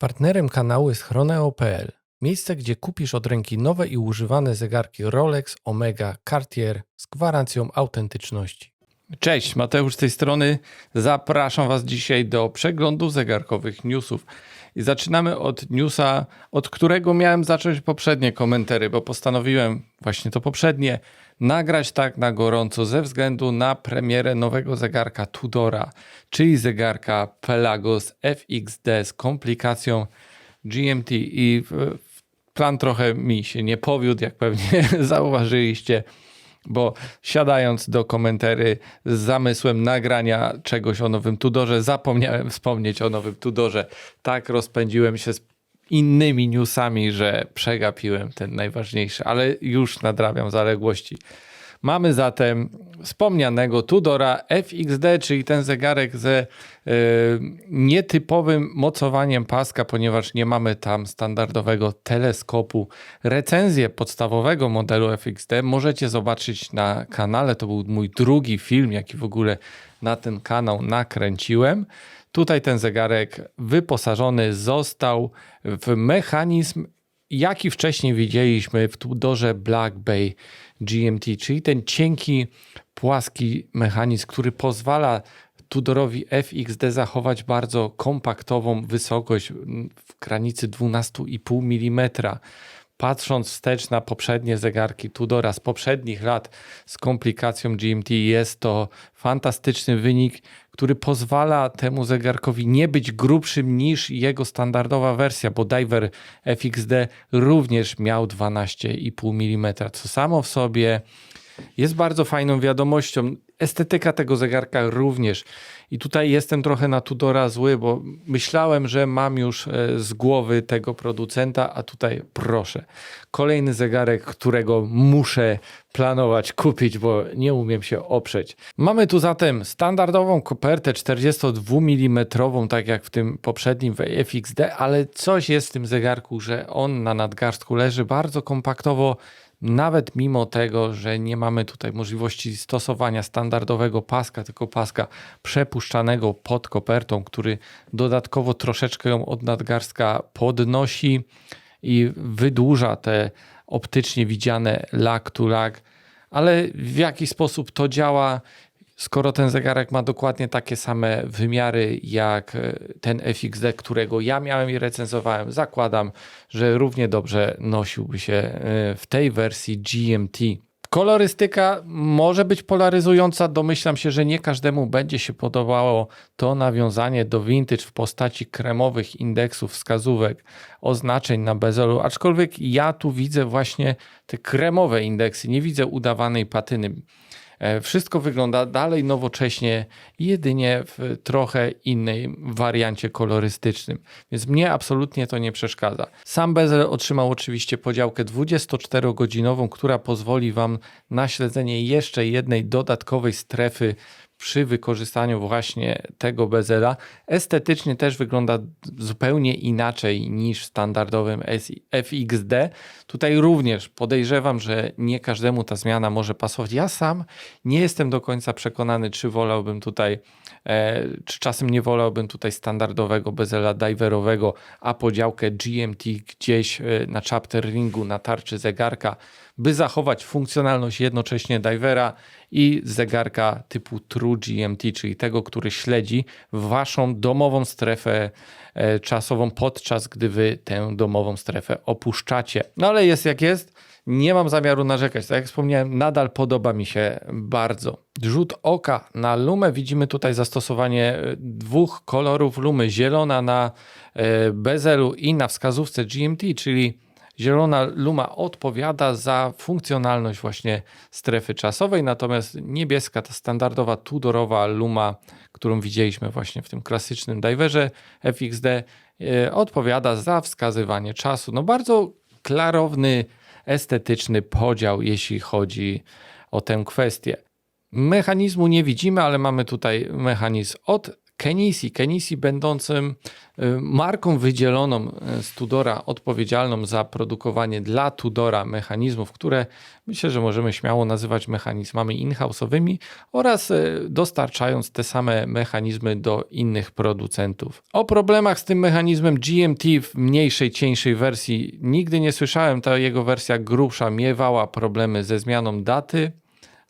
Partnerem kanału jest Chroneo.pl, miejsce gdzie kupisz od ręki nowe i używane zegarki Rolex, Omega, Cartier z gwarancją autentyczności. Cześć, Mateusz z tej strony. Zapraszam Was dzisiaj do przeglądu zegarkowych newsów. I zaczynamy od newsa, od którego miałem zacząć poprzednie komentary, bo postanowiłem właśnie to poprzednie nagrać tak na gorąco ze względu na premierę nowego zegarka Tudora, czyli zegarka Pelagos FXD z komplikacją GMT i w- plan trochę mi się nie powiódł, jak pewnie zauważyliście bo siadając do komentary z zamysłem nagrania czegoś o nowym Tudorze, zapomniałem wspomnieć o nowym Tudorze. Tak rozpędziłem się z innymi newsami, że przegapiłem ten najważniejszy, ale już nadrabiam zaległości. Mamy zatem wspomnianego Tudora FXD, czyli ten zegarek ze e, nietypowym mocowaniem paska, ponieważ nie mamy tam standardowego teleskopu. Recenzję podstawowego modelu FXD możecie zobaczyć na kanale. To był mój drugi film, jaki w ogóle na ten kanał nakręciłem. Tutaj ten zegarek wyposażony został w mechanizm jaki wcześniej widzieliśmy w Tudorze Black Bay GMT, czyli ten cienki, płaski mechanizm, który pozwala Tudorowi FXD zachować bardzo kompaktową wysokość w granicy 12,5 mm. Patrząc wstecz na poprzednie zegarki Tudora z poprzednich lat z komplikacją GMT, jest to fantastyczny wynik, który pozwala temu zegarkowi nie być grubszym niż jego standardowa wersja, bo Diver FXD również miał 12,5 mm, co samo w sobie jest bardzo fajną wiadomością. Estetyka tego zegarka również. I tutaj jestem trochę na Tudora zły, bo myślałem, że mam już e, z głowy tego producenta, a tutaj proszę. Kolejny zegarek, którego muszę planować kupić, bo nie umiem się oprzeć. Mamy tu zatem standardową kopertę 42 mm, tak jak w tym poprzednim FXD, ale coś jest w tym zegarku, że on na nadgarstku leży bardzo kompaktowo nawet mimo tego, że nie mamy tutaj możliwości stosowania standardowego paska, tylko paska przepuszczanego pod kopertą, który dodatkowo troszeczkę ją od nadgarstka podnosi i wydłuża te optycznie widziane lag to ale w jaki sposób to działa, skoro ten zegarek ma dokładnie takie same wymiary jak e, ten FXD, którego ja miałem i recenzowałem, zakładam, że równie dobrze nosiłby się e, w tej wersji GMT. Kolorystyka może być polaryzująca. Domyślam się, że nie każdemu będzie się podobało to nawiązanie do vintage w postaci kremowych indeksów, wskazówek, oznaczeń na bezelu. Aczkolwiek ja tu widzę właśnie te kremowe indeksy, nie widzę udawanej patyny. E, Wszystko wygląda dalej nowocześnie, jedynie w trochę innej wariancie kolorystycznym, więc mnie absolutnie to nie przeszkadza. Sam bezel otrzymał oczywiście podziałkę 24-godzinową, która pozwoli Wam na śledzenie jeszcze jednej dodatkowej strefy przy wykorzystaniu właśnie tego bezela. Estetycznie też wygląda zupełnie inaczej niż w standardowym FXD. Tutaj również podejrzewam, że nie każdemu ta zmiana może pasować. Ja sam nie jestem do końca przekonany, czy wolałbym tutaj, e, czy czasem nie wolałbym tutaj standardowego bezela diverowego, a podziałkę GMT gdzieś e, na chapter ringu, na tarczy zegarka, by zachować funkcjonalność jednocześnie divera i zegarka typu True GMT, czyli tego, który śledzi waszą domową strefę e, czasową, podczas gdy wy tę domową strefę opuszczacie. No ale jest jak jest. Nie mam zamiaru narzekać. Tak jak wspomniałem, nadal podoba mi się bardzo. Rzut oka na lumę. Widzimy tutaj zastosowanie e, dwóch kolorów lumy. Zielona na e, bezelu i na wskazówce GMT, czyli Zielona luma odpowiada za funkcjonalność właśnie strefy czasowej, natomiast niebieska, ta standardowa Tudorowa luma, którą widzieliśmy właśnie w tym klasycznym diverze FXD, e, odpowiada za wskazywanie czasu. No bardzo klarowny, estetyczny podział, jeśli chodzi o tę kwestię. Mechanizmu nie widzimy, ale mamy tutaj mechanizm od Kenisi. Kenisi będącym y, marką wydzieloną y, z Tudora, odpowiedzialną za produkowanie dla Tudora mechanizmów, które myślę, że możemy śmiało nazywać mechanizmami in-house'owymi oraz y, dostarczając te same mechanizmy do innych producentów. O problemach z tym mechanizmem GMT w mniejszej, cieńszej wersji nigdy nie słyszałem. Ta jego wersja grubsza miewała problemy ze zmianą daty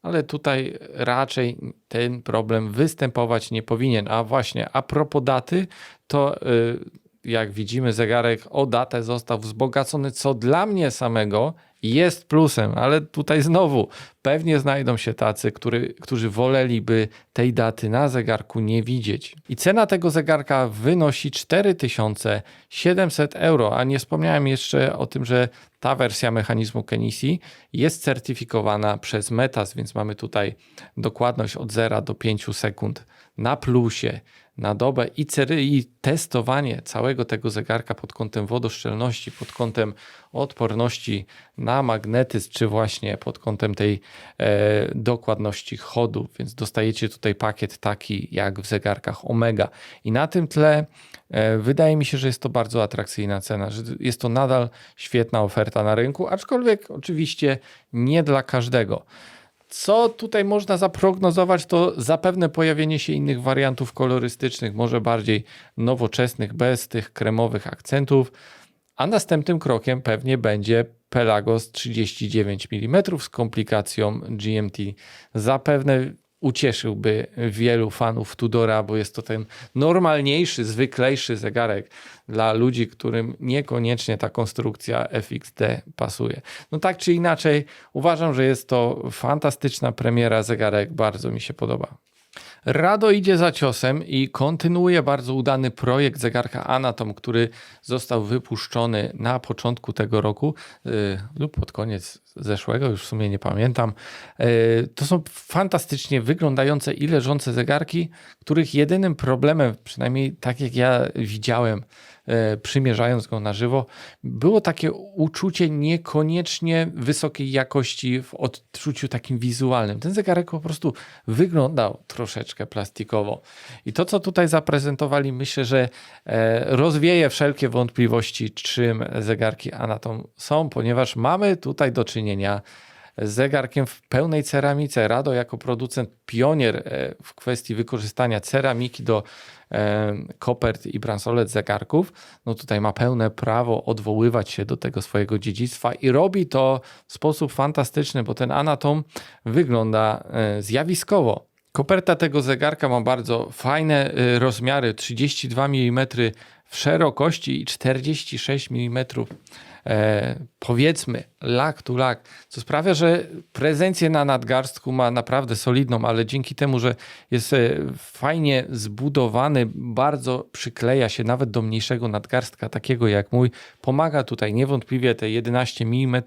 ale tutaj raczej ten problem występować nie powinien. A właśnie, a propos daty, to y, jak widzimy, zegarek o datę został wzbogacony, co dla mnie samego jest plusem, ale tutaj znowu pewnie znajdą się tacy, który, którzy woleliby tej daty na zegarku nie widzieć. I cena tego zegarka wynosi 4700 euro, a nie wspomniałem jeszcze o tym, że ta wersja mechanizmu Kenisi jest certyfikowana przez Metas, więc mamy tutaj dokładność od 0 do 5 sekund na plusie na dobę i, i testowanie całego tego zegarka pod kątem wodoszczelności, pod kątem odporności na magnetyzm, czy właśnie pod kątem tej e, dokładności chodu, więc dostajecie tutaj pakiet taki jak w zegarkach Omega. I na tym tle e, wydaje mi się, że jest to bardzo atrakcyjna cena, że jest to nadal świetna oferta na rynku, aczkolwiek oczywiście nie dla każdego. Co tutaj można zaprognozować, to zapewne pojawienie się innych wariantów kolorystycznych, może bardziej nowoczesnych, bez tych kremowych akcentów. A następnym krokiem pewnie będzie Pelagos 39 mm z komplikacją GMT. Zapewne ucieszyłby wielu fanów Tudora, bo jest to ten normalniejszy, zwyklejszy zegarek dla ludzi, którym niekoniecznie ta konstrukcja FXD pasuje. No tak czy inaczej, uważam, że jest to fantastyczna premiera zegarek, bardzo mi się podoba. Rado idzie za ciosem i kontynuuje bardzo udany projekt zegarka Anatom, który został wypuszczony na początku tego roku yy, lub pod koniec zeszłego, już w sumie nie pamiętam. Yy, to są fantastycznie wyglądające i leżące zegarki, których jedynym problemem, przynajmniej tak jak ja widziałem, E, przymierzając go na żywo, było takie uczucie niekoniecznie wysokiej jakości w odczuciu takim wizualnym. Ten zegarek po prostu wyglądał troszeczkę plastikowo. I to, co tutaj zaprezentowali, myślę, że e, rozwieje wszelkie wątpliwości, czym zegarki Anatom są, ponieważ mamy tutaj do czynienia z zegarkiem w pełnej ceramice. Rado jako producent pionier e, w kwestii wykorzystania ceramiki do kopert i bransolet zegarków, no tutaj ma pełne prawo odwoływać się do tego swojego dziedzictwa i robi to w sposób fantastyczny, bo ten anatom wygląda e, zjawiskowo. Koperta tego zegarka ma bardzo fajne e, rozmiary 32 mm w szerokości i 46 mm e, powiedzmy lak to lak, co sprawia, że prezencję na nadgarstku ma naprawdę solidną, ale dzięki temu, że jest e, fajnie zbudowany, bardzo przykleja się nawet do mniejszego nadgarstka, takiego jak mój, pomaga tutaj niewątpliwie te 11 mm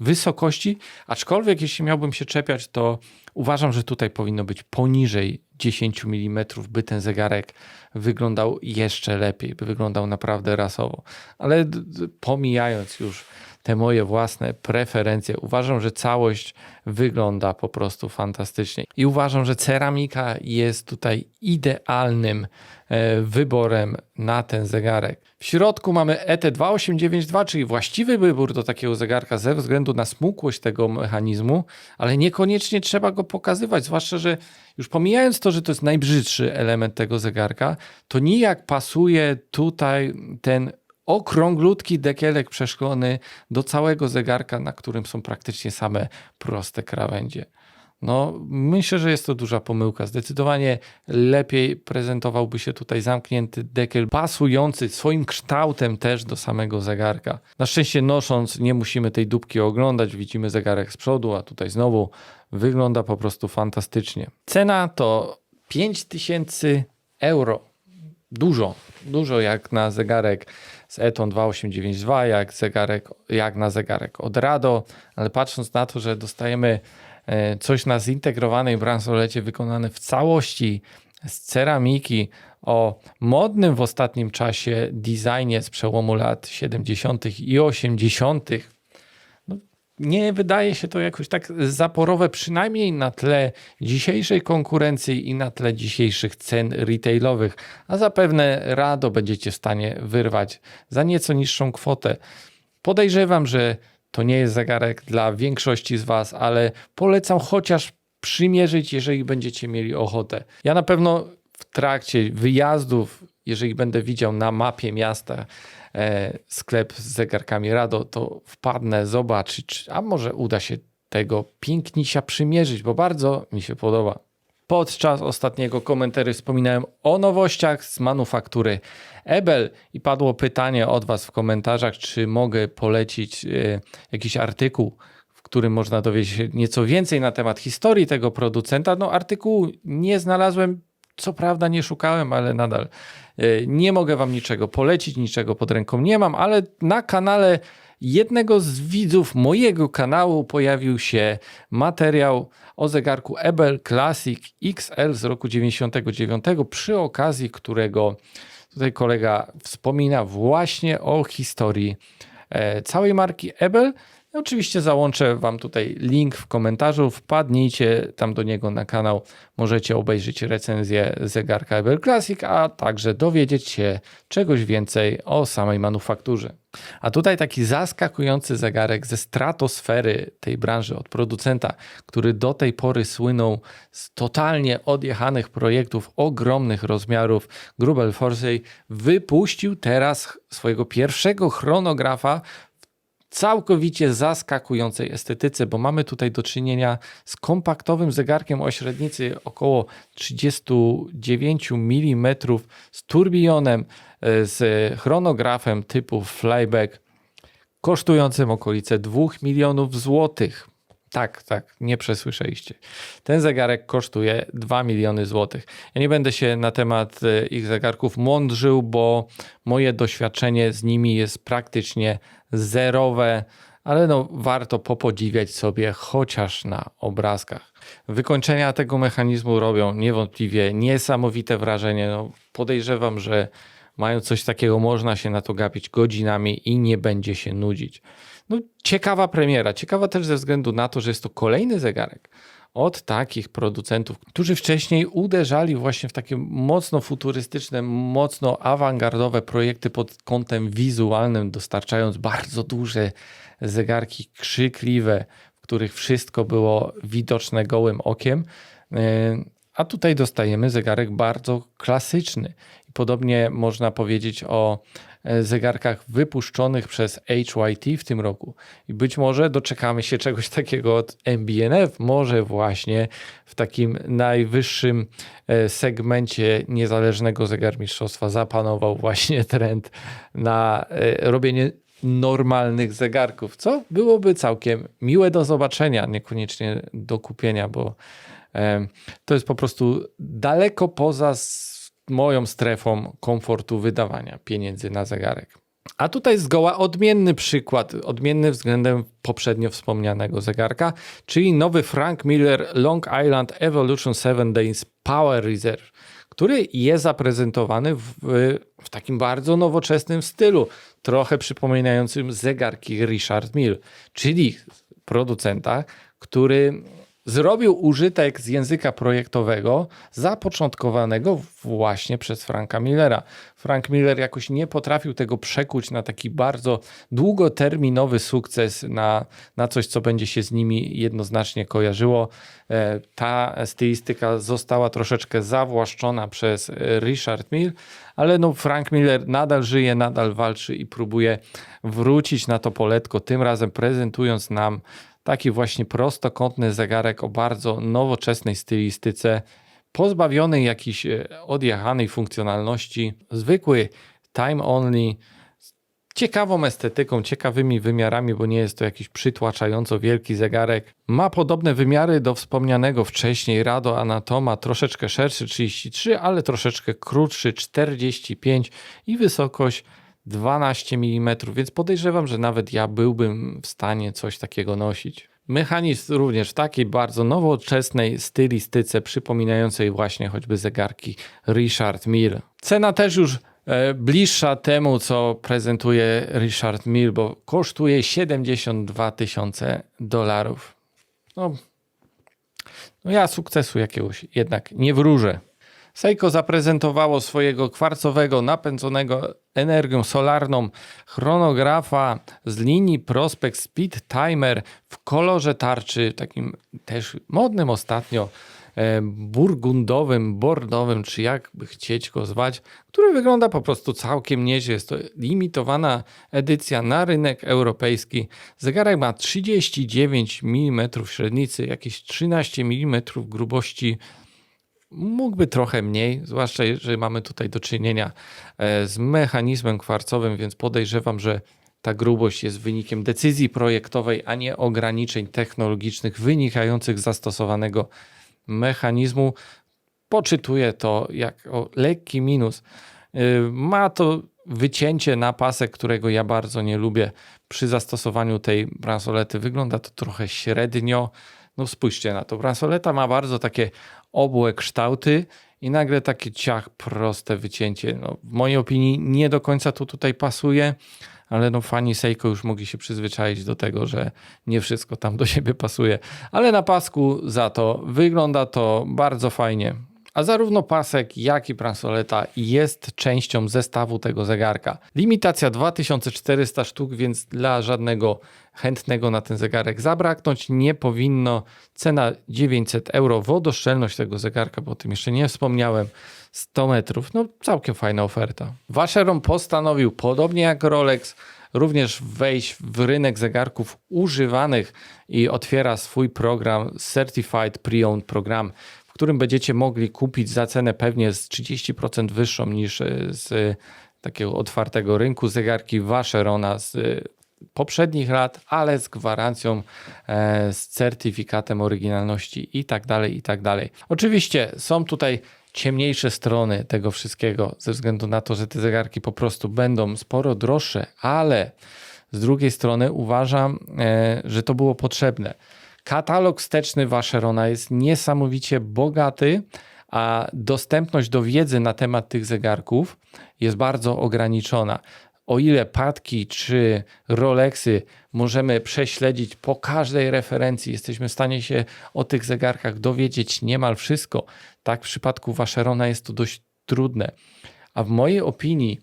wysokości, aczkolwiek jeśli miałbym się czepiać, to uważam, że tutaj powinno być poniżej 10 mm, by ten zegarek wyglądał jeszcze lepiej, by wyglądał naprawdę rasowo. Ale pomijając już te moje własne preferencje. Uważam, że całość wygląda po prostu fantastycznie i uważam, że ceramika jest tutaj idealnym e, wyborem na ten zegarek. W środku mamy ET2892, czyli właściwy wybór do takiego zegarka ze względu na smukłość tego mechanizmu, ale niekoniecznie trzeba go pokazywać, zwłaszcza, że już pomijając to, że to jest najbrzydszy element tego zegarka, to nijak pasuje tutaj ten okrąglutki dekielek przeszklony do całego zegarka, na którym są praktycznie same proste krawędzie. No, myślę, że jest to duża pomyłka. Zdecydowanie lepiej prezentowałby się tutaj zamknięty dekiel, pasujący swoim kształtem też do samego zegarka. Na szczęście nosząc nie musimy tej dupki oglądać, widzimy zegarek z przodu, a tutaj znowu wygląda po prostu fantastycznie. Cena to 5000 euro. Dużo, dużo jak na zegarek z Eton 2892, jak, zegarek, jak na zegarek od Rado, ale patrząc na to, że dostajemy e, coś na zintegrowanej bransolecie wykonane w całości z ceramiki o modnym w ostatnim czasie designie z przełomu lat 70. i 80., no, nie wydaje się to jakoś tak zaporowe, przynajmniej na tle dzisiejszej konkurencji i na tle dzisiejszych cen retailowych, a zapewne rado będziecie w stanie wyrwać za nieco niższą kwotę. Podejrzewam, że to nie jest zegarek dla większości z Was, ale polecam chociaż przymierzyć, jeżeli będziecie mieli ochotę. Ja na pewno w trakcie wyjazdów, jeżeli będę widział na mapie miasta e, sklep z zegarkami Rado, to wpadnę zobaczyć, a może uda się tego pięknisia przymierzyć, bo bardzo mi się podoba. Podczas ostatniego komentarza wspominałem o nowościach z manufaktury Ebel i padło pytanie od Was w komentarzach, czy mogę polecić e, jakiś artykuł, w którym można dowiedzieć się nieco więcej na temat historii tego producenta. No, artykułu nie znalazłem, co prawda nie szukałem, ale nadal nie mogę Wam niczego polecić, niczego pod ręką nie mam, ale na kanale jednego z widzów mojego kanału pojawił się materiał o zegarku Ebel Classic XL z roku 99, przy okazji którego tutaj kolega wspomina właśnie o historii e, całej marki Ebel. Oczywiście załączę Wam tutaj link w komentarzu. Wpadnijcie tam do niego na kanał. Możecie obejrzeć recenzję zegarka Ebel Classic, a także dowiedzieć się czegoś więcej o samej manufakturze. A tutaj taki zaskakujący zegarek ze stratosfery tej branży od producenta, który do tej pory słynął z totalnie odjechanych projektów ogromnych rozmiarów. Grubel Forsey wypuścił teraz swojego pierwszego chronografa całkowicie zaskakującej estetyce, bo mamy tutaj do czynienia z kompaktowym zegarkiem o średnicy około 39 mm z turbionem, e, z chronografem typu flyback, kosztującym okolice 2 milionów złotych. Tak, tak, nie przesłyszeliście. Ten zegarek kosztuje 2 miliony złotych. Ja nie będę się na temat e, ich zegarków mądrzył, bo moje doświadczenie z nimi jest praktycznie zerowe, ale no, warto popodziwiać sobie chociaż na obrazkach. Wykończenia tego mechanizmu robią niewątpliwie niesamowite wrażenie. No, podejrzewam, że mają coś takiego, można się na to gapić godzinami i nie będzie się nudzić. No, ciekawa premiera. Ciekawa też ze względu na to, że jest to kolejny zegarek od takich producentów, którzy wcześniej uderzali właśnie w takie mocno futurystyczne, mocno awangardowe projekty pod kątem wizualnym, dostarczając bardzo duże zegarki krzykliwe, w których wszystko było widoczne gołym okiem. E, a tutaj dostajemy zegarek bardzo klasyczny. Podobnie można powiedzieć o zegarkach wypuszczonych przez HYT w tym roku. I być może doczekamy się czegoś takiego od MBNF, może właśnie w takim najwyższym e, segmencie niezależnego zegarmistrzostwa zapanował właśnie trend na e, robienie normalnych zegarków, co byłoby całkiem miłe do zobaczenia, niekoniecznie do kupienia, bo to jest po prostu daleko poza moją strefą komfortu wydawania pieniędzy na zegarek. A tutaj zgoła odmienny przykład, odmienny względem poprzednio wspomnianego zegarka, czyli nowy Frank Miller Long Island Evolution 7 Days Power Reserve, który jest zaprezentowany w, w takim bardzo nowoczesnym stylu, trochę przypominającym zegarki Richard Mille, czyli producenta, który zrobił użytek z języka projektowego zapoczątkowanego właśnie przez Franka Millera. Frank Miller jakoś nie potrafił tego przekuć na taki bardzo długoterminowy sukces, na, na coś, co będzie się z nimi jednoznacznie kojarzyło. E, ta stylistyka została troszeczkę zawłaszczona przez Richard Mill, ale no Frank Miller nadal żyje, nadal walczy i próbuje wrócić na to poletko, tym razem prezentując nam Taki właśnie prostokątny zegarek o bardzo nowoczesnej stylistyce, pozbawiony jakiejś e, odjechanej funkcjonalności, zwykły time only, ciekawą estetyką, ciekawymi wymiarami, bo nie jest to jakiś przytłaczająco wielki zegarek. Ma podobne wymiary do wspomnianego wcześniej Rado Anatoma, troszeczkę szerszy 33, ale troszeczkę krótszy 45 i wysokość 12 mm, więc podejrzewam, że nawet ja byłbym w stanie coś takiego nosić. Mechanizm również w takiej bardzo nowoczesnej stylistyce, przypominającej właśnie choćby zegarki Richard Mille. Cena też już e, bliższa temu, co prezentuje Richard Mill, bo kosztuje 72 tysiące dolarów. No, no ja sukcesu jakiegoś jednak nie wróżę. Seiko zaprezentowało swojego kwarcowego, napędzonego energią solarną chronografa z linii Prospect Speed Timer w kolorze tarczy, takim też modnym ostatnio, e, burgundowym, bordowym, czy jak by chcieć go zwać, który wygląda po prostu całkiem nieźle. Jest to limitowana edycja na rynek europejski. Zegarek ma 39 mm średnicy, jakieś 13 mm grubości mógłby trochę mniej, zwłaszcza że mamy tutaj do czynienia e, z mechanizmem kwarcowym, więc podejrzewam, że ta grubość jest wynikiem decyzji projektowej, a nie ograniczeń technologicznych wynikających z zastosowanego mechanizmu. Poczytuję to jako lekki minus. E, ma to wycięcie na pasek, którego ja bardzo nie lubię przy zastosowaniu tej bransolety. Wygląda to trochę średnio. No spójrzcie na to. Bransoleta ma bardzo takie obłe kształty i nagle takie ciach, proste wycięcie. No, w mojej opinii nie do końca to tutaj pasuje, ale no fani Seiko już mogli się przyzwyczaić do tego, że nie wszystko tam do siebie pasuje. Ale na pasku za to wygląda to bardzo fajnie. A zarówno pasek, jak i bransoleta jest częścią zestawu tego zegarka. Limitacja 2400 sztuk, więc dla żadnego chętnego na ten zegarek zabraknąć nie powinno. Cena 900 euro. Wodoszczelność tego zegarka, bo o tym jeszcze nie wspomniałem. 100 metrów. No całkiem fajna oferta. Vacheron postanowił, podobnie jak Rolex, również wejść w rynek zegarków używanych i otwiera swój program Certified Pre-Owned Program, którym będziecie mogli kupić za cenę pewnie z 30% wyższą niż e, z takiego otwartego rynku zegarki Vacherona z poprzednich lat, ale z gwarancją, e, z certyfikatem oryginalności i tak dalej, i tak dalej. Oczywiście są tutaj ciemniejsze strony tego wszystkiego, ze względu na to, że te zegarki po prostu będą sporo droższe, ale z drugiej strony uważam, e, że to było potrzebne. Katalog wsteczny Vacherona jest niesamowicie bogaty, a dostępność do wiedzy na temat tych zegarków jest bardzo ograniczona o ile Patki czy Rolexy możemy prześledzić po każdej referencji, jesteśmy w stanie się o tych zegarkach dowiedzieć niemal wszystko, tak w przypadku Vacherona jest to dość trudne. A w mojej opinii,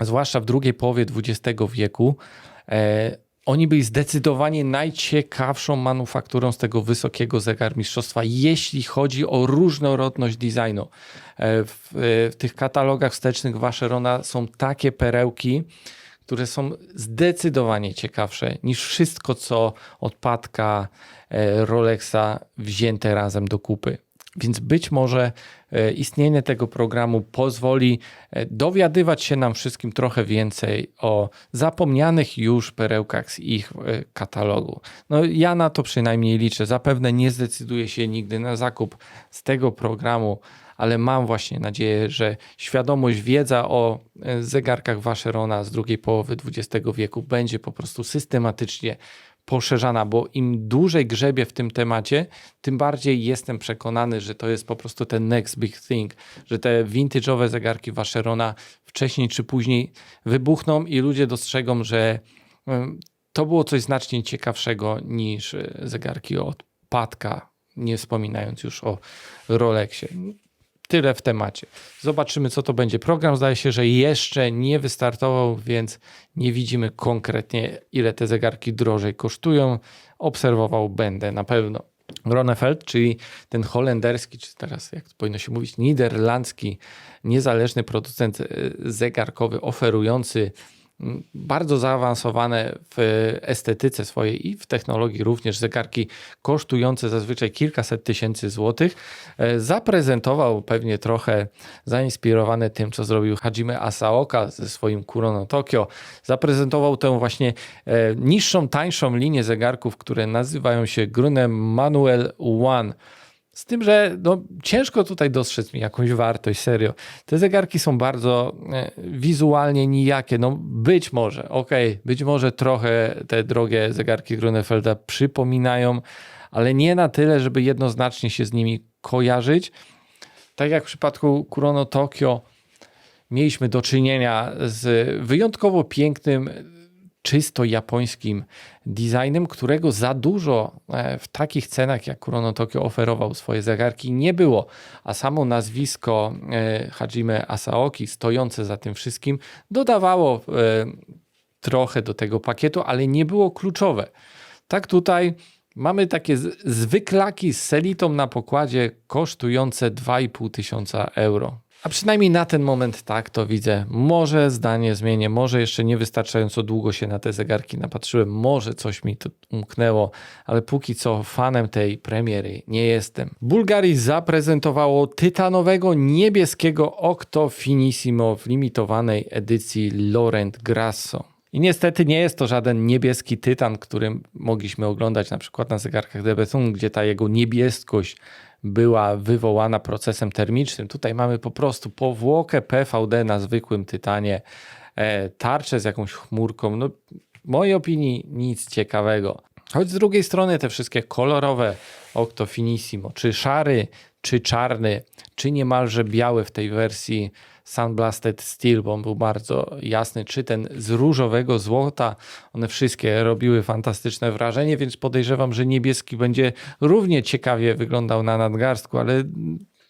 zwłaszcza w drugiej połowie XX wieku, e, oni byli zdecydowanie najciekawszą manufakturą z tego wysokiego zegarmistrzostwa, jeśli chodzi o różnorodność designu. E, w, e, w tych katalogach wstecznych Vacherona są takie perełki, które są zdecydowanie ciekawsze niż wszystko, co od Patka e, Rolexa wzięte razem do kupy. Więc być może e, istnienie tego programu pozwoli e, dowiadywać się nam wszystkim trochę więcej o zapomnianych już perełkach z ich e, katalogu. No ja na to przynajmniej liczę. Zapewne nie zdecyduję się nigdy na zakup z tego programu, ale mam właśnie nadzieję, że świadomość, wiedza o zegarkach Vacherona z drugiej połowy XX wieku będzie po prostu systematycznie poszerzana, bo im dłużej grzebię w tym temacie, tym bardziej jestem przekonany, że to jest po prostu ten next big thing, że te vintage'owe zegarki Vacherona wcześniej czy później wybuchną i ludzie dostrzegą, że to było coś znacznie ciekawszego niż e, zegarki od Patka, nie wspominając już o Rolexie tyle w temacie. Zobaczymy, co to będzie. Program zdaje się, że jeszcze nie wystartował, więc nie widzimy konkretnie, ile te zegarki drożej kosztują. Obserwował będę na pewno. Ronefeld, czyli ten holenderski, czy teraz jak powinno się mówić, niderlandzki, niezależny producent e, zegarkowy oferujący bardzo zaawansowane w estetyce swojej i w technologii również zegarki kosztujące zazwyczaj kilkaset tysięcy złotych. E, zaprezentował pewnie trochę zainspirowany tym, co zrobił Hajime Asaoka ze swoim Kurono Tokyo. Zaprezentował tę właśnie e, niższą, tańszą linię zegarków, które nazywają się Grunem Manuel One. Z tym, że no, ciężko tutaj dostrzec mi jakąś wartość, serio. Te zegarki są bardzo e, wizualnie nijakie. No być może, okej, okay, być może trochę te drogie zegarki Grunefelda przypominają, ale nie na tyle, żeby jednoznacznie się z nimi kojarzyć. Tak jak w przypadku Kurono Tokyo, mieliśmy do czynienia z wyjątkowo pięknym, czysto japońskim designem, którego za dużo e, w takich cenach jak Kurono Tokyo oferował swoje zegarki nie było, a samo nazwisko e, Hajime Asaoki stojące za tym wszystkim dodawało e, trochę do tego pakietu, ale nie było kluczowe. Tak tutaj mamy takie zwyklaki z selitą na pokładzie kosztujące 2,5 tysiąca euro. A przynajmniej na ten moment tak to widzę. Może zdanie zmienię, może jeszcze niewystarczająco długo się na te zegarki napatrzyłem, może coś mi tu umknęło, ale póki co fanem tej premiery nie jestem. Bulgari zaprezentowało tytanowego niebieskiego Octo Finissimo w limitowanej edycji Laurent Grasso. I niestety nie jest to żaden niebieski tytan, którym mogliśmy oglądać na przykład na zegarkach Debetun, gdzie ta jego niebieskość była wywołana procesem termicznym. Tutaj mamy po prostu powłokę PVD na zwykłym tytanie, e, tarczę z jakąś chmurką. No, w mojej opinii nic ciekawego. Choć z drugiej strony te wszystkie kolorowe Octo Finissimo, czy szary, czy czarny, czy niemalże biały w tej wersji Sunblasted Steel, bo on był bardzo jasny, czy ten z różowego złota, one wszystkie robiły fantastyczne wrażenie, więc podejrzewam, że niebieski będzie równie ciekawie wyglądał na nadgarstku, ale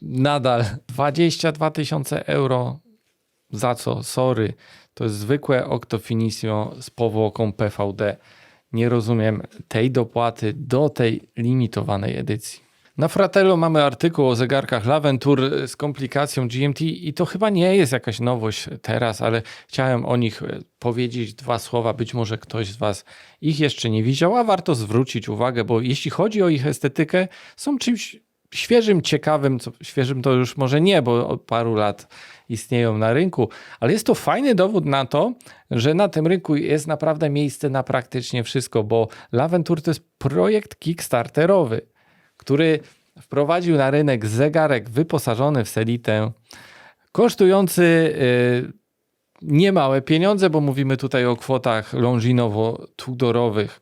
nadal 22 tysiące euro za co? Sorry. To jest zwykłe Octo Finissimo z powłoką PVD. Nie rozumiem tej dopłaty do tej limitowanej edycji. Na Fratello mamy artykuł o zegarkach Laventur z komplikacją GMT i to chyba nie jest jakaś nowość teraz, ale chciałem o nich e, powiedzieć dwa słowa. Być może ktoś z Was ich jeszcze nie widział, a warto zwrócić uwagę, bo jeśli chodzi o ich estetykę, są czymś świeżym, ciekawym, co świeżym to już może nie, bo od paru lat istnieją na rynku, ale jest to fajny dowód na to, że na tym rynku jest naprawdę miejsce na praktycznie wszystko, bo Laventur to jest projekt kickstarterowy, który wprowadził na rynek zegarek wyposażony w selitę, kosztujący y, niemałe pieniądze, bo mówimy tutaj o kwotach longinowo-tudorowych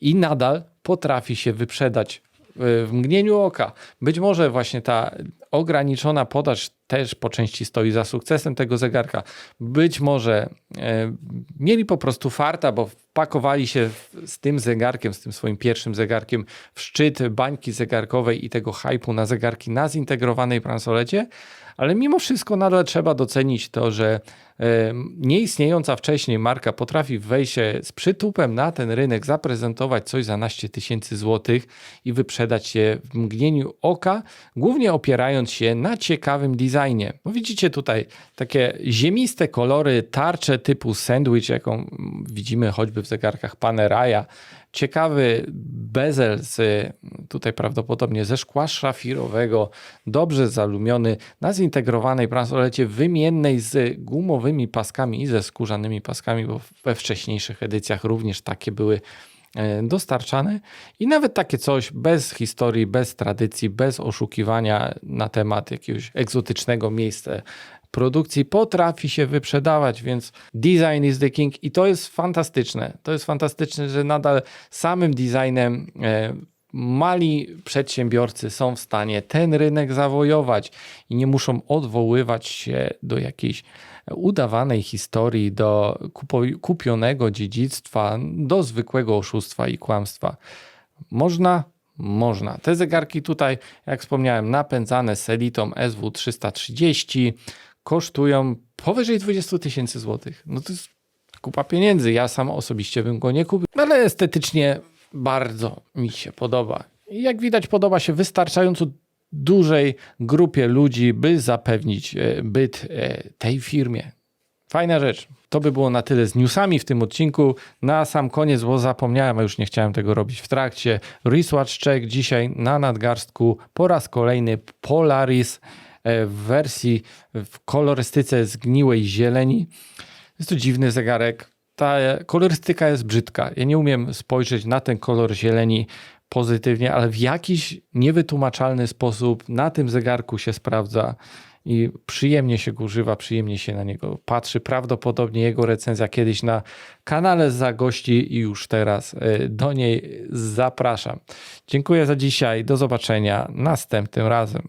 i nadal potrafi się wyprzedać w mgnieniu oka. Być może właśnie ta ograniczona podaż też po części stoi za sukcesem tego zegarka. Być może e, mieli po prostu farta, bo wpakowali się z tym zegarkiem, z tym swoim pierwszym zegarkiem w szczyt bańki zegarkowej i tego hypu na zegarki na zintegrowanej bransolecie, ale mimo wszystko nadal trzeba docenić to, że e, nieistniejąca wcześniej marka potrafi wejść z przytupem na ten rynek, zaprezentować coś za naście tysięcy złotych i wyprzedać się w mgnieniu oka, głównie opierając się na ciekawym designie. Bo widzicie tutaj takie ziemiste kolory, tarcze typu sandwich, jaką widzimy choćby w zegarkach Paneraya, ciekawy bezel z tutaj prawdopodobnie ze szkła szafirowego, dobrze zalumiony na zintegrowanej bransolecie wymiennej z gumowymi paskami i ze skórzanymi paskami, bo we wcześniejszych edycjach również takie były dostarczane i nawet takie coś bez historii, bez tradycji, bez oszukiwania na temat jakiegoś egzotycznego miejsca produkcji potrafi się wyprzedawać, więc design is the king i to jest fantastyczne. To jest fantastyczne, że nadal samym designem e, mali przedsiębiorcy są w stanie ten rynek zawojować i nie muszą odwoływać się do jakiejś udawanej historii, do kupionego dziedzictwa, do zwykłego oszustwa i kłamstwa. Można, można. Te zegarki tutaj, jak wspomniałem, napędzane selitą SW330 kosztują powyżej 20 tysięcy złotych. No to jest kupa pieniędzy. Ja sam osobiście bym go nie kupił, ale estetycznie bardzo mi się podoba. Jak widać, podoba się wystarczająco dużej grupie ludzi, by zapewnić e, byt e, tej firmie. Fajna rzecz. To by było na tyle z newsami w tym odcinku. Na sam koniec, bo zapomniałem, a już nie chciałem tego robić w trakcie. Wristwatch Check dzisiaj na nadgarstku po raz kolejny Polaris e, w wersji w kolorystyce zgniłej zieleni. Jest to dziwny zegarek. Ta kolorystyka jest brzydka. Ja nie umiem spojrzeć na ten kolor zieleni pozytywnie, ale w jakiś niewytłumaczalny sposób na tym zegarku się sprawdza i przyjemnie się go używa, przyjemnie się na niego patrzy. Prawdopodobnie jego recenzja kiedyś na kanale zagości i już teraz e, do niej zapraszam. Dziękuję za dzisiaj. Do zobaczenia następnym razem.